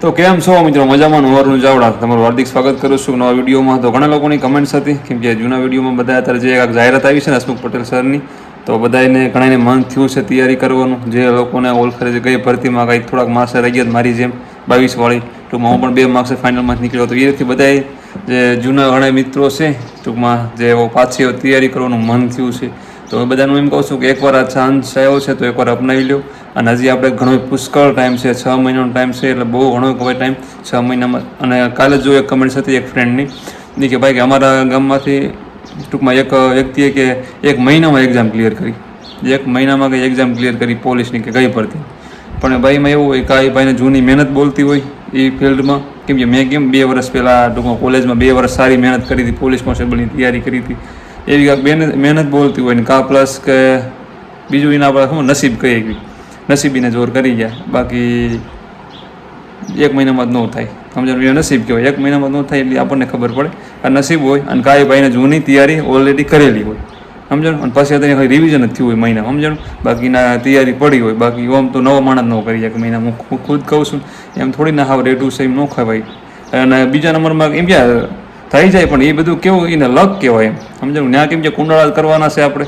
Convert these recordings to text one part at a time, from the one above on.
તો કેમ છો મિત્રો? મજામાં નવરનું ચાવડા તમારું હાર્દિક સ્વાગત કરું છું નવા વિડીયોમાં. તો ઘણા લોકોની કમેન્ટ્સ હતી, કેમ કે જૂના વિડીયોમાં બધા અત્યારે જે એક જાહેરાત આવી છે ને હસમુખ પટેલ સરની, તો બધાને ઘણાને મન થયું છે તૈયારી કરવાનું. જે લોકોને ઓળખે જે ગઈ ભરતીમાં કંઈ થોડાક માર્ક્સ રહી ગયા મારી જેમ બાવીસ વાળી ટૂંકમાં હું પણ બે માર્ક્સે ફાઇનલમાં નીકળ્યો તો એ રીતે બધાએ જે જૂના ઘણા મિત્રો છે, ટૂંકમાં જે પાછી તૈયારી કરવાનું મન થયું છે. તો હું બધાનું એમ કહું છું કે એકવાર આ ચાન્સ આવ્યો છે તો એકવાર અપનાવી લો અને હજી આપણે ઘણો પુષ્કળ ટાઈમ છે, છ મહિનાનો ટાઈમ છે, એટલે બહુ ઘણો કહેવાય ટાઈમ છ મહિનામાં. અને કાલે જ એક કમેન્ટ હતી એક ફ્રેન્ડની કે ભાઈ કે અમારા ગામમાંથી ટૂંકમાં એક વ્યક્તિએ કે એક મહિનામાં એક્ઝામ ક્લિયર કરી. એક મહિનામાં કંઈ એક્ઝામ ક્લિયર કરી પોલીસની કે ગઈ પડતી પણ ભાઈમાં એવું હોય કે આ ભાઈને જૂની મહેનત બોલતી હોય એ ફિલ્ડમાં કેમ કે મેં કેમ બે વર્ષ પહેલાં ટૂંકમાં કોલેજમાં બે વર્ષ સારી મહેનત કરી હતી પોલીસ કોન્સ્ટેબલની તૈયારી કરી હતી. એવી કાંઈક મહેનત બોલતી હોય ને કા પ્લસ કે બીજું એના આપણે શું નસીબ કહીએ એવી નસીબીને જોર કરી ગયા. બાકી એક મહિનામાં જ ન થાય. સમજણ નસીબ કહેવાય. એક મહિનામાં ન થાય એટલે આપણને ખબર પડે આ નસીબ હોય અને કાંઈ ભાઈને જૂની તૈયારી ઓલરેડી કરેલી હોય. સમજણ? અને પછી અત્યારે ખાલી રિવિઝન જ થયું હોય મહિના. સમજણ? બાકીના તૈયારી પડી હોય. બાકી ઓમ તો નવો માણસ ન કરી શકે મહિના. હું ખુદ કહું છું, એમ થોડી ના હાવ રેટું છે એમ ન ખવાય. અને બીજા નંબરમાં એમ ક્યાં થઈ જાય, પણ એ બધું કેવું, એને લક કહેવાય એમ. સમજણ? ત્યાં કેમ કે કુંડાળા કરવાના છે આપણે.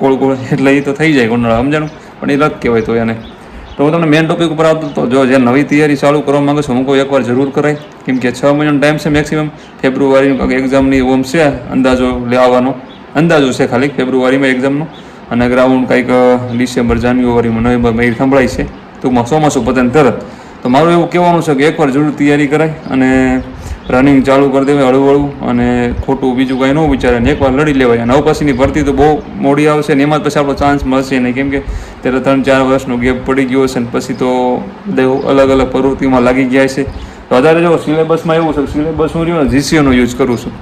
ગોળ ગોળ, એટલે એ તો થઈ જાય કુંડાળા સમજણ? પણ એ લક કહેવાય તો એને. તો હું તમને મેઇન ટોપિક ઉપર આવતો તો જો જે નવી તૈયારી ચાલુ કરવા માગું છું, હું કોઈ એકવાર જરૂર કરાય. કેમ કે છ મહિનાનો ટાઈમ છે મેક્સિમમ ફેબ્રુઆરીનું એક્ઝામની ઓમ છે, અંદાજો લેવાનો. અંદાજો છે ખાલી, ફેબ્રુઆરીમાં એક્ઝામનો અને ગ્રાઉન્ડ કંઈક ડિસેમ્બર, જાન્યુઆરીમાં નવેમ્બરમાં એ સંભળાય છે. ટૂંકમાં ચોમાસું પતે ને તરત. તો મારું એવું કહેવાનું છે કે એકવાર જરૂર તૈયારી કરાય અને રનિંગ ચાલુ કરી દેવાય હળવું હળવું અને ખોટું બીજું કાંઈ ન વિચારે ને એકવાર લડી લેવાય. અને હવે પછીની ભરતી તો બહુ મોડી આવશે ને એમાં પછી આપણો ચાન્સ મળશે નહીં. કેમ કે ત્યારે ત્રણ ચાર વર્ષનો ગેપ પડી ગયો છે ને પછી તો અલગ અલગ પ્રવૃત્તિમાં લાગી ગયા છે. તો વધારે જો સિલેબસમાં એવું છે સિલેબસ હું રહ્યો ને જીસીઓનો યુઝ કરું છું.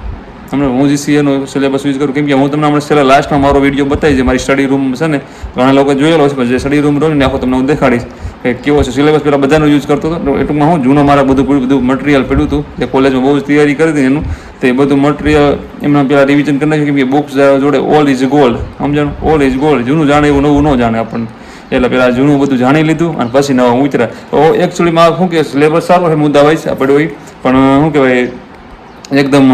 હમણાં હું જીસીએનો સિલેબસ યુઝ કરું. કેમ કે હું તમને હમણાં છેલ્લા લાસ્ટમાં મારો વીડિયો બતાવી છે મારી સ્ટડી રૂમ છે ને, ઘણા લોકો જોયેલો છે જે સ્ટડી રૂમ રહ્યો ને, આખો તમને હું દેખાડીશ. કે કેવો છે? સિલેબસ પહેલાં બધાનો યુઝ કરતો હતો. ટૂંકમાં હું જૂનો મારા બધું પૂરું બધું મટીરિયલ પડ્યું હતું. જે કોલેજમાં બહુ જ તૈયારી કરી હતી એનું. તો બધું મટીરિયલ એમના પેલા રિવિઝન કરી નાખ્યું કે બુક્સ જોડે ઓલ ઇઝ ગોલ્ડ સમજણ? ઓલ ઇઝ ગોલ્ડ જૂનું જાણે એવું, નવું ન જાણે આપણને. એટલે પહેલાં જૂનું બધું જાણી લીધું અને પછી નવા ઉતર્યા. તો એકચ્યુઅલીમાં શું કે સિલેબસ સારો છે, મુદ્દા વાઇસ આપણે હોય પણ શું કહેવાય? એકદમ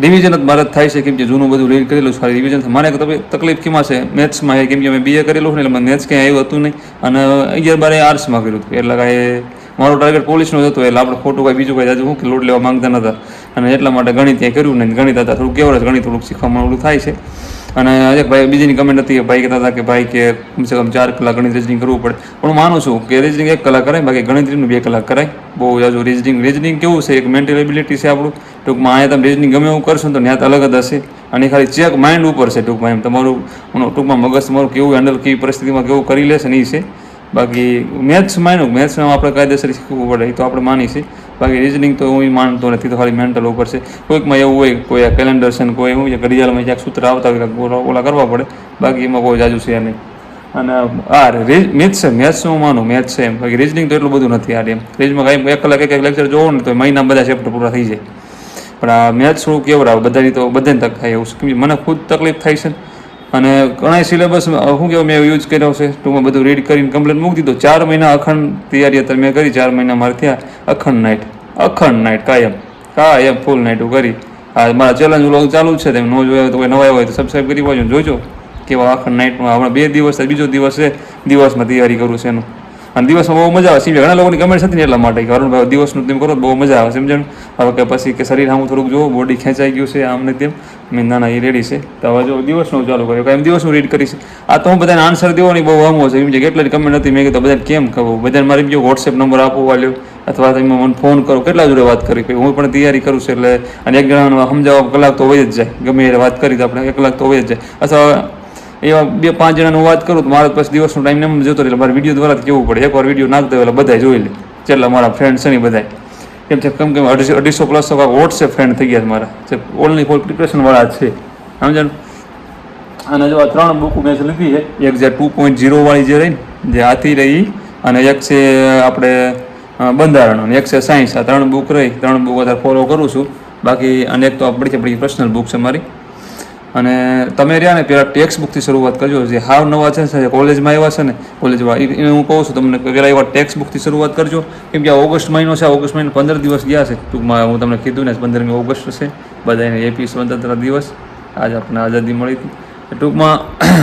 રિવિઝન જ મારે થાય છે, કેમ કે જૂનું બધું રીડ કરેલું છે. રિવિઝન મારે તકલીફ- કેમાં છે? મેથ્સમાં છે, કેમ કે મેં બીએ કરેલું છે એટલે મને મેથ્સ ક્યાંય આવ્યું હતું નહીં. અને અગિયાર બારે આર્ટ્સમાં કર્યું હતું. એટલે કાંઈ મારો ટાર્ગેટ પોલીસનો જ હતો. એટલે આપણે ખોટું કાંઈ બીજું કાંઈ જાજુ શું કે લોડ લેવા માંગતા નહોતા અને એટલા માટે ગણિત ત્યાં કર્યું નહીં. ગણિત હતા, થોડુંક કેવળ ગણિત થોડુંક શીખવામાં ઓલું થાય છે. અને એક ભાઈ બીજીની કમેન્ટ હતી કે ભાઈ કહેતા હતા કે ભાઈ કે કમસે કમ ચાર કલાક ગણિત રીઝનિંગ કરવું પડે. પણ હું માનું છું કે રીઝનિંગ એક કલાક કરાય, બાકી ગણિતનું બે કલાક કરાય. બહુ જાજુ રીઝનિંગ રીઝનિંગ કેવું છે? એક મેન્ટલ એબિલિટી છે આપણું. ટૂંકમાં અહીંયા તમે રીઝનિંગ ગમે એવું કરશો તો ત્યાં અલગ જ હશે. અને ખાલી ચેક માઇન્ડ ઉપર છે ટૂંકમાં એમ. તમારું ટૂંકમાં મગજ તમારું કેવું હેન્ડલ કેવી પરિસ્થિતિમાં કેવું કરી લેશે ને એ છે. બાકી મેથ્સ માન્યું મેથ્સમાં આપણે કાયદેસર શીખવું પડે એ તો આપણે માની છે. બાકી રિઝનિંગ તો હું માનતો નથી, તો ખાલી મેન્ટલ ઉપર છે. કોઈકમાં એવું હોય, કોઈ આ કેલેન્ડર છે ને કોઈ એવું છે ઘડિયાળમાં ક્યાંક સૂત્ર આવતા હોય ઓલા કરવા પડે, બાકી એમાં કોઈ જાજુ છે નહીં. અને આ મેથ છે મેથ્સ હું માનું? મેથ્સ છે એમ. બાકી રિઝનિંગ તો એટલું બધું નથી આ એમ. રિઝમાં કાંઈ, એક કલાક, એક એક લેક્ચર જોવો ને તો મહિના બધા ચેપ્ટર પૂરા થઈ જાય. પણ આ મેથ્સ શું કેવડાવ? બધાની તો, બધાને તક થાય એવું મને ખુદ તકલીફ થાય છે અને ઘણા સિલેબસ શું કહેવાય, મેં યુઝ કર્યો છે, ટૂંકમાં બધું રીડ કરીને કમ્પ્લેટ મૂકી દીધો. ચાર મહિના અખંડ તૈયારી અત્યારે મેં કરી, ચાર મહિના મારે થયા. અખંડ નાઇટ અખંડ નાઇટ કાયમ કાયમ ફૂલ નાઇટું કરી. આ મારા ચેલેન્જ વ્લોગ ચાલુ છે, તેમ ન જોયો તો કોઈ નવા હોય તો સબસ્ક્રાઈબ કરી પાછું જોજો. કેવા અખંડ નાઇટમાં હમણાં બે દિવસ બીજો દિવસ છે, દિવસમાં તૈયારી કરું છે એનું. અને દિવસમાં બહુ મજા આવે છે. ઘણા લોકોની કમેન્ટ હતી ને એટલા માટે કે અરુણભાઈ દિવસનું તેમ કરો બહુ મજા આવે સમજણ હવે કે પછી કે શરીર આમ થોડુંક જુઓ બોડી ખેંચાઈ ગયું છે આમ ને તેમ. મેં ના ના, એ રેડી છે. તો હવે જો દિવસનું ચાલુ કર્યું. એમ દિવસનું રીડ કરીશ આ તો હું બધાને આન્સર દેવાની બહુ હમો છે. એમ છે કેટલી કમેન્ટ હતી, મેં કીધું, બધાને કેમ કહું બધાને મારી જો વોટ્સએપ નંબર આપો વાલ્યો. અથવા તમે મને ફોન કરો. કેટલા જોડે વાત કરી? હું પણ તૈયારી કરું છું એટલે, અને એક જણાને સમજાવવા કલાક તો હોય જ જાય. ગમે એ વાત કરી તો આપણે, એક કલાક તો હોય જ જાય. અથવા એવા બે પાંચ જણાનું વાત કરું તો મારે પછી દિવસનો ટાઈમ એમ જતો રહે મારે વીડિયો દ્વારા કેવું પડે. એકવાર વીડિયો નાખતો એટલે બધા જોઈ લે. જેટલા મારા ફ્રેન્ડ છે ને બધા કેમ છે? કેમ કેમ અઢીસો અઢીસો પ્લસ વોટ્સએપ ફ્રેન્ડ થઈ ગયા છે મારા. જે ઓનલી ફોર પ્રિપરેશનવાળા છે. સમજણ? અને જો આ ત્રણ બુક મેં લીધી છે, એક જે ટુ પોઈન્ટ વાળી જે રહી જે હાથી રહી, અને એક છે આપણે બંધારણ અને એક છે સાયન્સ આ ત્રણ બુક રહી. ત્રણ બુક અત્યારે ફોલો કરું છું. બાકી અને એક તો આપણી છે આપણી પર્સનલ બુક છે મારી. અને તમે રહ્યા ને પહેલાં ટેક્સ્ટ બુકથી શરૂઆત કરજો. જે હાવ નવા છે ને કોલેજમાં આવ્યા છે ને, કોલેજમાં એને હું કહું છું તમને કે એવા ટેક્સ્ટ બુકથી શરૂઆત કરજો. કેમ કે ઓગસ્ટ મહિનો છે ઓગસ્ટ મહિનો પંદર દિવસ ગયા છે. ટૂંકમાં હું તમને કીધું ને, પંદરમી ઓગસ્ટ છે. બધાને એપી સ્વતંત્ર દિવસ. આજે આપણને આઝાદી મળી હતી. ટૂંકમાં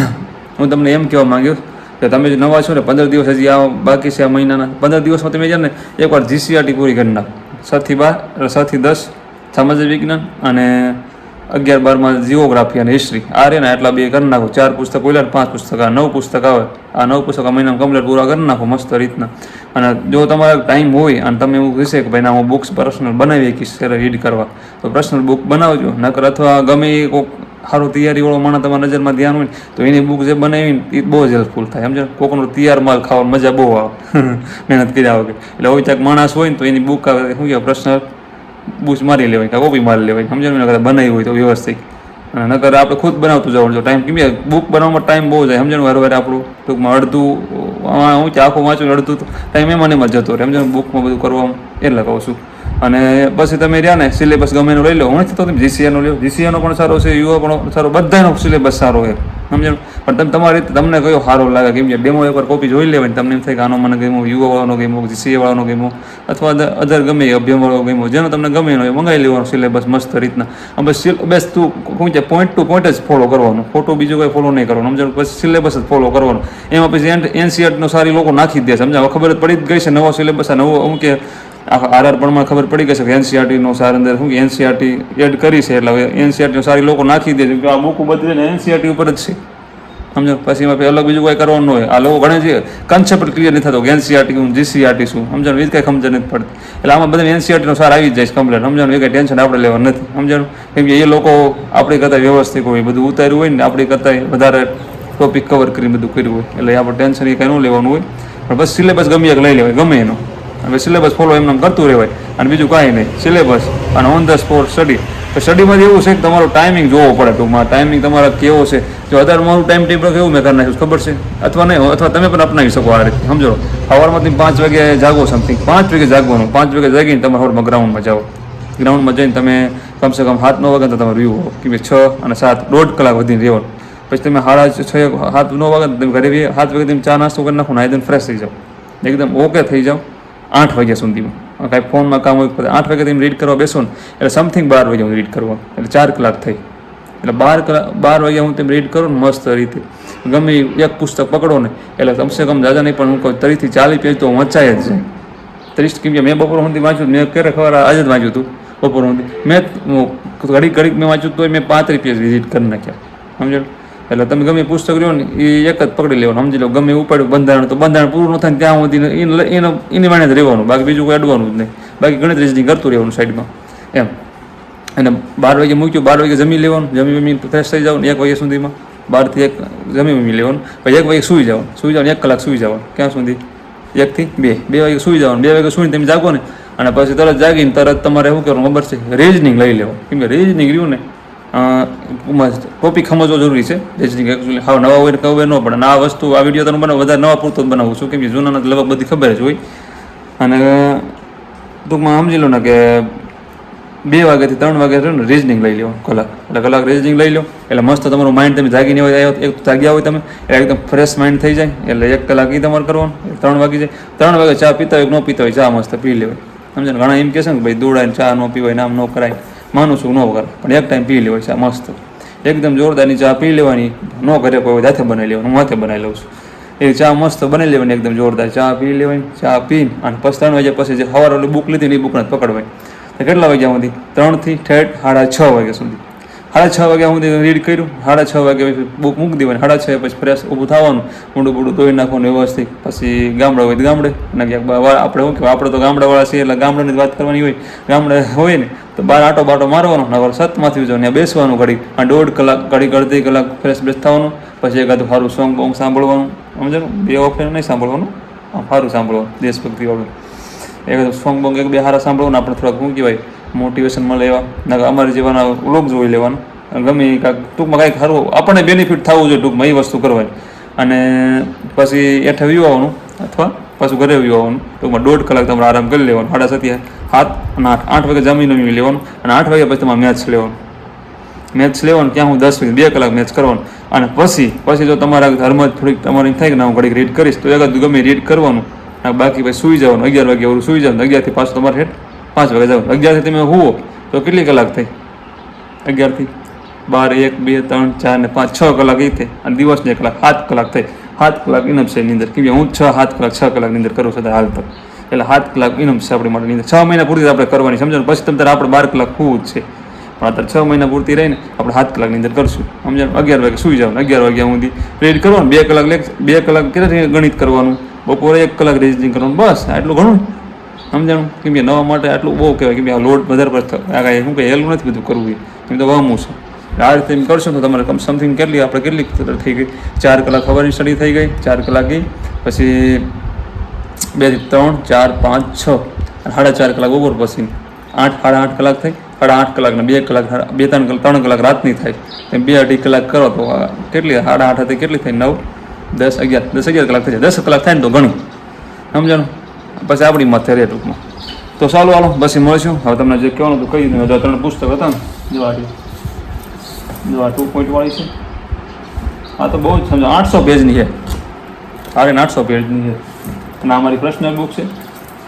હું તમને એમ કહેવા માંગ્યો કે તમે જે નવા છો ને, પંદર દિવસ હજી આ બાકી છે આ મહિનાના. પંદર દિવસમાં તમે ને, એકવાર જીસીઆરટી પૂરી કરી નાખો. છથી બાર સાતથી દસ, સામાજિક વિજ્ઞાન અને અગિયાર બારમાં જીઓગ્રાફી અને હિસ્ટ્રી. આ રે ને એટલા બે કરી નાખો. ચાર પુસ્તક ઓલા પાંચ પુસ્તક. આ નવ પુસ્તક આવે. આ નવ પુસ્તક મહિનામાં કમ્પ્લીટ પૂરા કરી નાખો, મસ્ત રીતના. અને જો તમારે ટાઈમ હોય, અને તમે એવું કહેશે કે ભાઈ ના, હું બુક્સ પર્સનલ બનાવી શકીશ રીડ કરવા. તો પર્સનલ બુક બનાવજો. નકર અથવા ગમે એ કોઈક સારું તૈયારીવાળો માણસ તમારા નજરમાં ધ્યાન હોય તો એની બુક જે બનાવીને, એ બહુ જ હેલ્પફુલ થાય. સમજો કોકનો તૈયાર માલ ખાવાની મજા બહુ આવે. મહેનત કર્યા વગર એટલે હોય ક્યાંક માણસ હોય ને, તો એની બુક આવે. શું કહેવાય? પર્સનલ બુચ મારી લેવાય કાં કોપી મારી લેવાય સમજો ને કદાચ બનાવી હોય તો વ્યવસ્થિત. અને નકર આપણે ખુદ બનાવતું જવાનું જો ટાઈમ કેમ બુક બનાવવામાં ટાઈમ બહુ જાય સમજો વાર વાર આપણું ટૂંકમાં અડધું હું આખું વાંચું ને અડધું ટાઈમ એમાં ને એમાં જતો રહે. સમજો બુકમાં બધું કરવામાં એટલે કહું છું. અને પછી તમે રહ્યા ને સિલેબસ ગમે એનો લઈ લો. હું તો તમે જીસીએનો લો જીસીએનો પણ સારો છે યુઓ પણ સારો. બધાનો સિલેબસ સારો છે. સમજણ પણ તમે, તમારી રીતે તમને કયો સારો લાગે? કેમ કે ડેમો એકવાર કોપી જોઈ લેવાય તમને એમ થાય કે આનો મને ગમ્યો યુવા વાળાનો ગમ્યો જીસીએ વાળાનો ગમ્યો, અથવા અધર ગમે અભ્યમ વાળો ગમ્યો. જેનો તમને ગમે એનો મંગાવી લેવાનો સિલેબસ મસ્ત રીતના. બસ બસ તું શું છે પોઈન્ટ ટુ પોઈન્ટ જ ફોલો કરવાનો. ફોટો બીજું કંઈ ફોલો નહીં કરવાનું. સમજણ પછી સિલેબસ જ ફોલો કરવાનો. એમાં પછી એનસીઆરનો સારી લોકો નાખી દે સમજાવ ખબર પડી જ ગઈ છે, નવો સિલેબસ નવો અમુક કે આરઆર પણમાં ખબર પડી ગઈ છે કે એનસીઆરટીનો સાર અંદર શું એનસીઆરટી એડ કરી છે એટલે હવે એનસીઆરટીનો સારી લોકો નાખી દે છે. કે આ બુક બધી એનસીઆરટી ઉપર જ છે. સમજો? પછી એમાં અલગ બીજું કોઈ કરવાનું હોય. આ લોકો ઘણા જે કન્સેપ્ટ ક્લિયર નથી થતો એનસીઆરટી હું જીસીઆરટી શું. સમજાણું એ જ કંઈ સમજ નથી પડતી. એટલે આમાં બધા એનસીઆરટીનો સાર આવી જાય છે કમ્પ્લેટ સમજાણું એ કંઈ ટેન્શન આપણે લેવાનું નથી. સમજણ કેમ કે એ લોકો આપણી કરતાં વ્યવસ્થિત હોય. બધું ઉતાર્યું હોય ને આપણી કરતાં વધારે ટોપિક કવર કરીને બધું કર્યું હોય. એટલે આપણે ટેન્શન એ કંઈ ન લેવાનું હોય. પણ બસ સિલેબસ ગમે એક લઈ લેવાય? ગમે એનો. હવે સિલેબસ ફોલો એમને કરતું રહેવાય. અને બીજું કાંઈ નહીં. સિલેબસ અને ઓન ધ સ્પોટ સ્ટડી તો સ્ટડીમાં એવું છે કે તમારો ટાઈમિંગ જોવો પડે ટૂંકમાં ટાઈમિંગ તમારો કેવો છે. જો અત્યારે મારું ટાઈમ ટેબલ કેવું મેં કરી નાખ્યું ખબર છે? અથવા નહીં, અથવા તમે પણ અપનાવી શકો આ રીતે. સમજો? સવારમાં તમે પાંચ વાગે જાગો સમથિંગ પાંચ વાગે જાગવાનું. પાંચ વાગે જાગીને તમે હોરમાં ગ્રાઉન્ડમાં જાઓ. ગ્રાઉન્ડમાં જઈને તમે કમસે કમ સાત, નવ વાગે તો તમે રહ્યું હો કે છ અને સાત, દોઢ કલાક વધીને રહેવાનું. પછી તમે સાડા છ, સાત, નવ વાગે તમે ઘરે બી સાત વાગે તમે ચા નાસ્તો કરી નાખો નાઈ ફ્રેશ થઈ જાઓ. એકદમ ઓકે થઈ જાઓ. આઠ વાગ્યા સુધીમાં. કાંઈ ફોનમાં કામ હોય આઠ વાગ્યાથી રીડ કરવા બેસો ને, એટલે સમથિંગ બાર વાગ્યા હું રીડ કરવા. એટલે ચાર કલાક થઈ. એટલે બાર કલાક બાર વાગ્યા હું તેમ રીડ કરું ને મસ્ત રીતે. ગમે એક પુસ્તક પકડો ને, એટલે કમસે કમ દાદા નહીં પણ હું કહું તરીથી ચાલી પેજ તો વંચાય જ જાય ત્રીસ કેમ કે મેં બપોર સુધી વાંચ્યું મેં ક્યારે ખબર આજે જ વાંચ્યું હતું બપોર સુધી. મેં ઘડી ઘડીક મેં વાંચ્યું તો મેં પાંત્રીસ પેજ વિઝિટ કરી નાખ્યા. સમજો એટલે તમે ગમે પુસ્તક લ્યો ને એ એક જ પકડી લેવાનું, સમજી લો. ગમે ઉપાડ્યું, બંધારણ તો બંધારણ પૂરું ન થાય ત્યાં સુધી એને એને માણે જ રહેવાનું. બાકી બીજું કોઈ અડવાનું જ નહીં. બાકી ગણિત રીઝનિંગ કરતું રહેવાનું સાઈડમાં. એમ. અને બાર વાગે મૂક્યું, બાર વાગે જમી લેવાનું. જમી જમી ફ્રેશ થઈ જવાનું, એક વાગ્યા સુધીમાં. બારથી એક જમી જમી લેવાનું. પછી એક વાગે સૂઈ જવાનું. સૂઈ જવાનું, એક કલાક સૂઈ જવાનું. ક્યાં સુધી? એકથી બે. બે વાગે સૂઈ જવાનું. બે વાગે સૂઈને તમે જાગો ને, અને પછી તરત જાગીને તરત તમારે શું કરવાનું ખબર છે? રીઝનિંગ લઈ લેવાનું. કેમ કે રીઝનિંગ રહ્યું ને ટોપિક સમજવો જરૂરી છે. રીઝનિંગ એકચ્યુઅલી હા નવા હોય ને ન પડે આ વસ્તુ, આ વીડિયો તમે બનાવો, વધારે નવા પૂરતો બનાવું છું. કેમ કે જૂનાના લગભગ બધી ખબર જ હોય. અને ટૂંકમાં સમજી લો ને કે બે વાગ્યાથી ત્રણ વાગ્યા ને રીઝનિંગ લઈ લો કલાક. એટલે કલાક રીઝનિંગ લઈ લો એટલે મસ્ત તમારું માઇન્ડ તમે જાગીને હોય એક જાગ્યા હોય તમે, એટલે એકદમ ફ્રેશ માઇન્ડ થઈ જાય. એટલે એક કલાક એ તમારે કરવાનું ત્રણ વાગી જાય. ત્રણ વાગે ચા પીતા હોય ન પીતા હોય, ચા મસ્ત પી લેવાય. સમજે ઘણા એમ કહેશે ને ભાઈ દોડાય ચા ન પીવાય નામ ન કરાય. માનું છું ન કરે પણ એક ટાઈમ પી લેવાય ચા મસ્ત. એકદમ જોરદારની ચા પી લેવાની. ન ઘરે કોઈ હાથે બનાવી લેવાનું, હું હાથે બનાવી લઉં છું. એ ચા મસ્ત બનાવી લેવાની, એકદમ જોરદાર. ચા પી લેવાની, ચા પીને અને પસ્તાણ વાગ્યા પછી જે સવારે ઓલી બુક લીધી ને એ બુકને પકડવાની. કેટલા વાગ્યા સુધી? ત્રણથી ઠેઠ સાડા છ વાગ્યા સુધી. સાડા છ વાગ્યા હું રીડ કર્યું. સાડા છ વાગ્યા પછી બુક મૂકી દેવાની. સાડા છ પછી ફ્રેશ ઊભું થવાનું. ઊંડું બૂડું ધોઈ નાખવાનું વ્યવસ્થિત. પછી ગામડે હોય તો ગામડે. અને ક્યાંક આપણે શું કહેવાય? આપણે તો ગામડાવાળા છીએ એટલે ગામડાની વાત કરવાની હોય. ગામડે હોય ને, તો બાર આટો બાટો મારવાનો. નગર સતમાંથી જવાનું ત્યાં બેસવાનું ઘડી અને દોઢ કલાક ઘડી અડધી કલાક ફ્રેશ બેસ થવાનું. પછી એકાદું સારું સોંગ બોંગ સાંભળવાનું. સમજવાનું બે ઓફેર નહીં સાંભળવાનું. સારું સાંભળવાનું. દેશભક્તિવાળું એક સોંગ બોંગ એક બે સારા સાંભળવાનું આપણે થોડાક શું કહેવાય? મોટિવેશન મળે એવા અમારે જેવાના વ્લોગ જોઈ લેવાનું. ગમે કાંઈક ટૂંકમાં કાંઈક સારું આપણને બેનિફિટ થવું જોઈએ ટૂંકમાં એ વસ્તુ કરવાની. અને પછી એઠે વ્યૂ આવવાનું અથવા પાછું ઘરે વ્યૂ આવવાનું. ટૂંકમાં દોઢ કલાક તમારે આરામ કરી લેવાનું. સાડા સત્યા સાત અને આઠ. આઠ વાગે જમીને લેવાનું. અને આઠ વાગ્યા પછી તમારે મેચ લેવાનું. મેચ લેવાનું ક્યાં હું દસ મિનિટ, બે કલાક મેચ કરવાનું. અને પછી પછી જો તમારા ધર્મ થોડીક તમારી થાય કે ના, હું ઘડીક રીડ કરીશ, તો એકાદ ગમે રીડ કરવાનું. બાકી પછી સૂઈ જવાનું. અગિયાર વાગે એવું સૂઈ જવાનું. અગિયારથી પાછું તમારે હેઠ પાંચ વાગે જવાનું અગિયારથી તમે હુવો તો કેટલી કલાક થઈ? અગિયારથી? બાર, એક, બે, ત્રણ, ચાર ને પાંચ, છ કલાક એ થઈ. અને દિવસની એક કલાક, સાત કલાક થઈ. સાત કલાક ઇનમ છે નીંદર કેમ હું છ, સાત કલાક, છ કલાક નીંદર કરું છું હાલ તક એટલે સાત કલાક ઇનમ છે આપણી માટે નીંદર છ મહિના પૂરતી આપણે કરવાની, સમજો પછી તમે આપણે બાર કલાક હોવું જ છે. પણ અત્યારે છ મહિના પૂરતી રહીને આપણે સાત કલાક નીંદર કરશું. સમજો અગિયાર વાગે સુઈ જવાનું અગિયાર વાગ્યા સુધી. રેડ કરવાનું? બે કલાક લેક બે કલાક કેટલા ગણિત કરવાનું? બપોરે એક કલાક રેજિંગ કરવાનું? બસ, આટલું ઘણું. સમજાણું? કેમ કે નવા માટે આટલું બહુ કહેવાય. કે આ લોડ વધારે પર આ કાંઈ શું કહે હેલું નથી બધું કરવું કેમ તો વામું છે. આ રીતે એમ કરશો તો તમારે કમ સમથિંગ કેટલી, આપણે કેટલી થઈ ગઈ? ચાર કલાક ખબરની સ્ટડી થઈ ગઈ, ચાર કલાક ગઈ, પછી બે ત્રણ, ચાર, પાંચ, છ સાડા ચાર કલાક બપોર પછી. આઠ, સાડા આઠ કલાક થઈ, સાડા આઠ કલાકના બે કલાક બે, ત્રણ કલાક ત્રણ કલાક રાતની થાય. તેમ બે અઢી કલાક કરો તો કેટલી, સાડા આઠ હતી, કેટલી થાય નવ, દસ, અગિયાર દસ, અગિયાર કલાક થઈ જાય. દસ કલાક થાય ને તો ઘણું. સમજાણું? પછી આપણી માથે રહે ટૂંકમાં. તો ચાલો હાલો, બસ મળશું. હવે તમને જે કહેવાનું હતું કહી દીધું. જો ત્રણ પુસ્તક હતા ને જોવા જોવા. ટુ પોઈન્ટ વાળી છે. આ તો બહુ જ સમજો, આઠસો પેજની છે. સાડી આઠસો પેજની છે. અને આ મારી પર્સનલ બુક છે.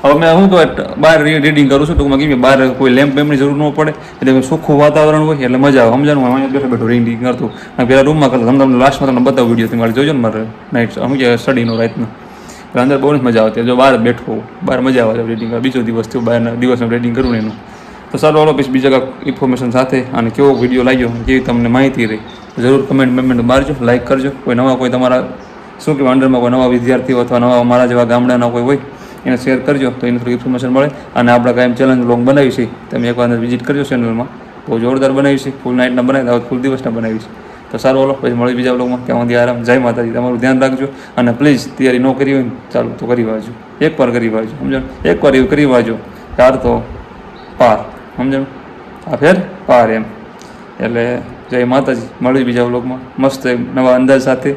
હવે મેં શું કહેવાય બહાર રીડિંગ કરું છું ટૂંકમાં. કેમ બહાર કોઈ લેમ્પ બેમ્પની જરૂર ન પડે. એટલે સુખું વાતાવરણ હોય, એટલે મજા આવે. સમજાણું? અહીંયા બેઠો બેઠો રીડિંગ કરતું. અને પેલા રૂમમાં કરતા. તમને લાસ્ટમાં તમને બતાવું વીડિયો તમે મારે જોજો ને મારે નાઇટ શું સ્ટડીનો રાતનો. એટલે અંદર બહુ મજા આવતી. જો બહાર બેઠો, બહાર મજા આવે રીડિંગ બીજો દિવસ થયો, બહારના દિવસનું રીડિંગ કરવું એનું. તો સારું, હાલો, પછી બીજા કાંઈક ઇન્ફોર્મેશન સાથે અને કેવો વીડિયો લાગ્યો કેવી તમને માહિતી રહી જરૂર કમેન્ટ મેમેન્ટ મારજો લાઇક કરજો. કોઈ નવા, કોઈ તમારા, શું કહેવાય અંડરમાં કોઈ નવા વિદ્યાર્થીઓ અથવા નવા મારા જેવા ગામડાના કોઈ હોય, એને શેર કરજો, તો એને થોડી ઇન્ફોર્મેશન મળે. અને આપણે કાંઈ ચેલેન્જ લોંગ બનાવી છે, તમે એકવાર વિઝિટ કરજો ચેનલમાં બહુ જોરદાર બનાવી છે ફૂલ નાઇટના બનાવી ફૂલ દિવસના બનાવી છે. તો સારું, હાલો. પછી મળી બીજા બ્લોગમાં ત્યાં સુધી આરામ. જય માતાજી. તમારું ધ્યાન રાખજો. અને પ્લીઝ તૈયારી ન કરી હોય ચાલુ તો કરી વાજો એકવાર કરી વાજો સમજો એકવાર એવું કરી વાજો ત્યાર તો પાર. સમજો આ ફેર પાર એમ. એટલે જય માતાજી. મળી બીજા બ્લોગમાં મસ્ત એક નવા અંદાજ સાથે.